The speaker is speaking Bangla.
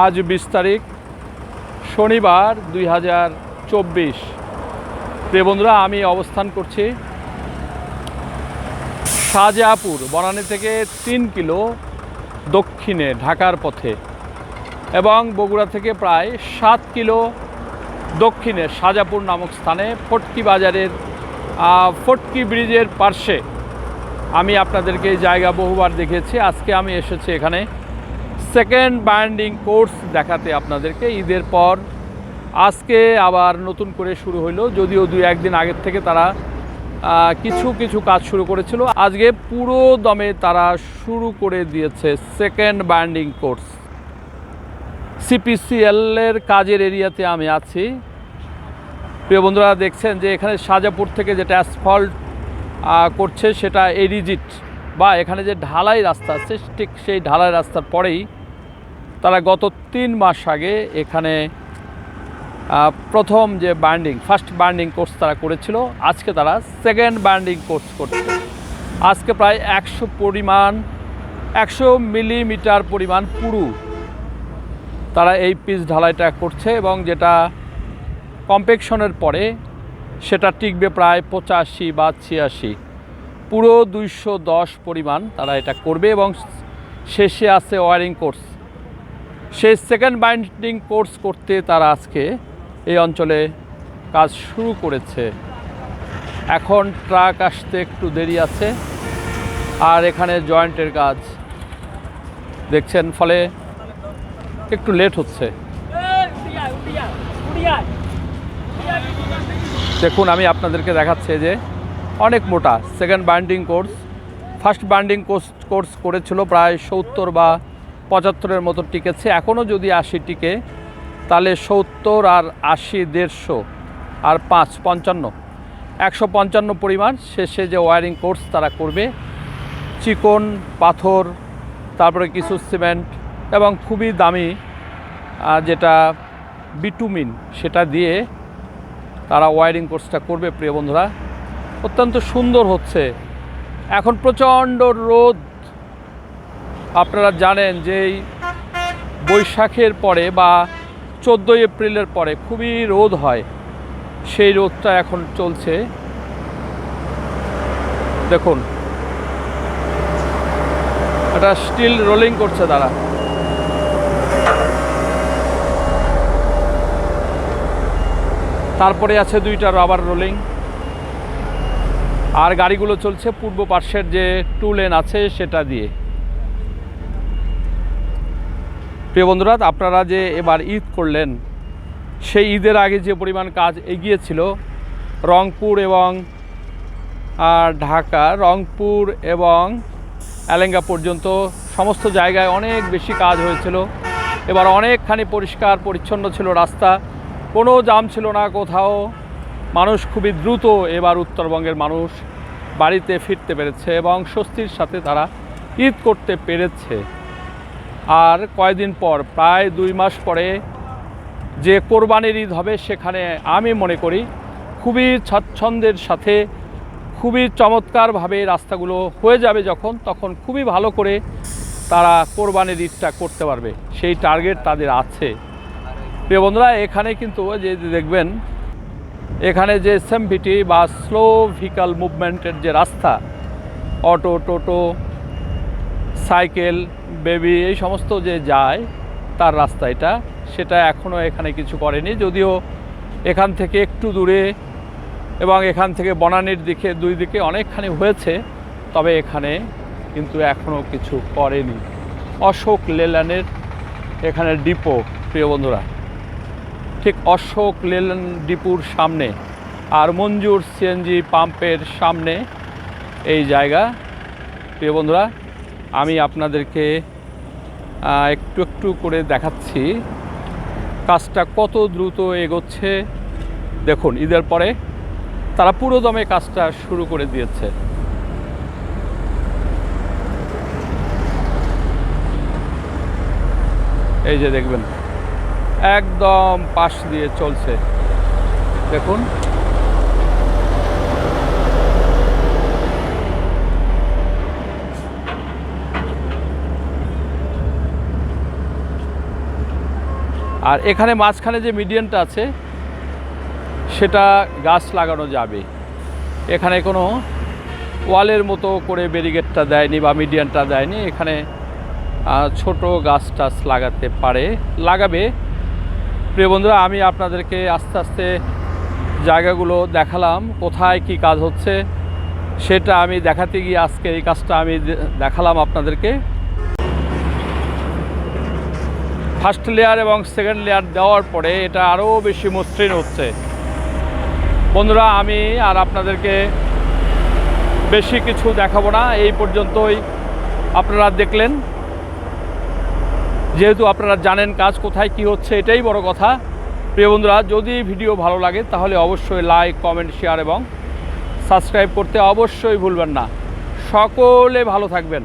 আজ বিশ তারিখ, শনিবার দুই হাজার চব্বিশ। প্রিয় বন্ধুরা, আমি অবস্থান করছি শাহজাহাপুর, বনানী থেকে তিন কিলো দক্ষিণে ঢাকার পথে এবং বগুড়া থেকে প্রায় সাত কিলো দক্ষিণে শাহজাপুর নামক স্থানে ফটকি বাজারের ফটকি ব্রিজের পার্শ্বে আমি আপনাদেরকে জায়গা বহুবার দেখিয়েছি আজকে আমি এসেছি এখানে। সেকেন্ড বাইন্ডিং কোর্স দেখাতে আপনাদেরকে ঈদের পর। আজকে আবার নতুন করে শুরু হলো যদিও দুই একদিন আগের থেকে তারা কিছু কিছু কাজ শুরু করেছিল। আজকে পুরো দমে তারা শুরু করে দিয়েছে সেকেন্ড বাইন্ডিং কোর্স সিপিসিএল এর কাজের এরিয়াতে আমি আছি। প্রিয় বন্ধুরা, দেখছেন যে এখানে সাজাপুর থেকে যেটা অ্যাসফল্ট করছে সেটা এরিজিট বা এখানে যে ঢালাই রাস্তা আছে, ঠিক সেই ঢালাই রাস্তার পরেই তারা গত তিন মাস আগে এখানে প্রথম যে বার্নিং ফার্স্ট বার্নিং কোর্স তারা করেছিল, আজকে তারা সেকেন্ড বার্নিং কোর্স করছে। আজকে প্রায় একশো পরিমাণ, একশো মিলিমিটার পরিমাণ পুরু তারা এই পিচ ঢালাইটা করছে এবং যেটা কম্পেকশনের পরে সেটা টিকবে প্রায় পঁচাশি বা ছিয়াশি। পুরো দুইশো দশ পরিমাণ তারা এটা করবে এবং শেষে আছে ওয়ারিং কোর্স সেই সেকেন্ড বাইন্ডিং কোর্স করতে তারা আজকে এই অঞ্চলে কাজ শুরু করেছে। এখন ট্রাক আসতে একটু দেরি আছে আর এখানে জয়েন্টের কাজ। দেখছেন, ফলে একটু লেট হচ্ছে। দেখুন, আমি আপনাদেরকে দেখাচ্ছি যে অনেক মোটা। Second binding course first binding course course করেছিল প্রায় সত্তর বা পঁচাত্তরের মতো টিকেছে। এখনও যদি আশি টিকে, তাহলে সত্তর আর আশি দেড়শো আর পাঁচ পঞ্চান্ন। একশো পঞ্চান্ন পরিমাণ। শেষে যে ওয়ারিং কোর্স তারা করবে, চিকন, পাথর, তারপরে কিছু সিমেন্ট এবং খুবই দামি যেটা বিটুমিন সেটা দিয়ে তারা ওয়ারিং কোর্সটা করবে, প্রিয় বন্ধুরা। অত্যন্ত সুন্দর হচ্ছে। এখন প্রচণ্ড রোদ। আপনারা জানেন যে বৈশাখের পরে বা চোদ্দোই এপ্রিলের পরে খুবই রোদ হয়। সেই রোদটা এখন চলছে। দেখুন। এটা স্টিল রোলিং করছে তারা তারপরে আছে দুইটা রাবার রোলিং। আর গাড়িগুলো চলছে পূর্ব পার্শ্বের যে টু লেন আছে সেটা দিয়ে। প্রিয় বন্ধুরা, আপনারা যে এবার ঈদ করলেন, সেই ঈদের আগে যে পরিমাণ কাজ এগিয়েছিল, রংপুর এবং, আর ঢাকা, রংপুর এবং এলেঙ্গা পর্যন্ত সমস্ত জায়গায় অনেক বেশি কাজ হয়েছিল। এবার অনেকখানি পরিষ্কার পরিচ্ছন্ন ছিল রাস্তা, কোনো জাম ছিল না কোথাও। মানুষ খুবই দ্রুত এবার উত্তরবঙ্গের মানুষ বাড়িতে ফিরতে পেরেছে এবং স্বস্তির সাথে তারা ঈদ করতে পেরেছে। আর কয়দিন পর, প্রায় দুই মাস পরে যে কোরবানির ঈদ হবে সেখানে আমি মনে করি খুবই স্বাচ্ছন্দ্যের সাথে, খুবই চমৎকারভাবে রাস্তাগুলো হয়ে যাবে যখন, তখন খুবই ভালো করে তারা কোরবানির ঈদটা করতে পারবে। সেই টার্গেট তাদের আছে। প্রিয় বন্ধুরা, এখানে কিন্তু যে দেখবেন এখানে যে এসএমভিটি বা স্লো ভেহিকাল মুভমেন্টের যে রাস্তা, অটো, টোটো, সাইকেল, বেবি, এই সমস্ত যে যায়, তার রাস্তা এটা। সেটা এখনও এখানে কিছু করেনি। যদিও এখান থেকে একটু দূরে এবং এখান থেকে বনানির দিকে, দুই দিকে অনেকখানি হয়েছে, তবে এখানে কিন্তু এখনও কিছু করেনি। অশোক লেলানের এখানে ডিপো, প্রিয় বন্ধুরা। ঠিক অশোক লেলান ডিপুর সামনে আর মঞ্জুর সিএনজি পাম্পের সামনে এই জায়গা। প্রিয় বন্ধুরা, আমি আপনাদেরকে একটু একটু করে দেখাচ্ছি কাজটা কত দ্রুত এগোচ্ছে। দেখুন, ঈদের পরে তারা পুরো দমে কাজটা শুরু করে দিয়েছে। এই যে দেখবেন একদম পাশ দিয়ে চলছে। দেখুন। আর এখানে মাঝখানে যে মিডিয়ানটা আছে, সেটা গাছ লাগানো যাবে। এখানে কোনো ওয়ালের মতো করে ব্যারিগেডটা দেয়নি বা মিডিয়ানটা দেয়নি। এখানে ছোট গাছ টাছ লাগাতে পারে। লাগাবে। প্রিয় বন্ধুরা, আমি আপনাদেরকে আস্তে আস্তে জায়গাগুলো দেখালাম, কোথায় কি কাজ হচ্ছে। সেটা আমি দেখাতে গিয়ে আজকে এই কাজটা আমি দেখালাম আপনাদেরকে। ফার্স্ট লেয়ার এবং সেকেন্ড লেয়ার দেওয়ার পরে এটা আরও বেশি মসৃণ হচ্ছে। বন্ধুরা, আমি আর আপনাদেরকে বেশি কিছু দেখাবো না, এই পর্যন্তই আপনারা দেখলেন। যেহেতু আপনারা জানেন কাজ কোথায়, কি হচ্ছে, এটাই বড় কথা। প্রিয় বন্ধুরা, যদি ভিডিও ভালো লাগে, তাহলে অবশ্যই লাইক কমেন্ট শেয়ার এবং সাবস্ক্রাইব করতে অবশ্যই ভুলবেন না। সকলে ভালো থাকবেন।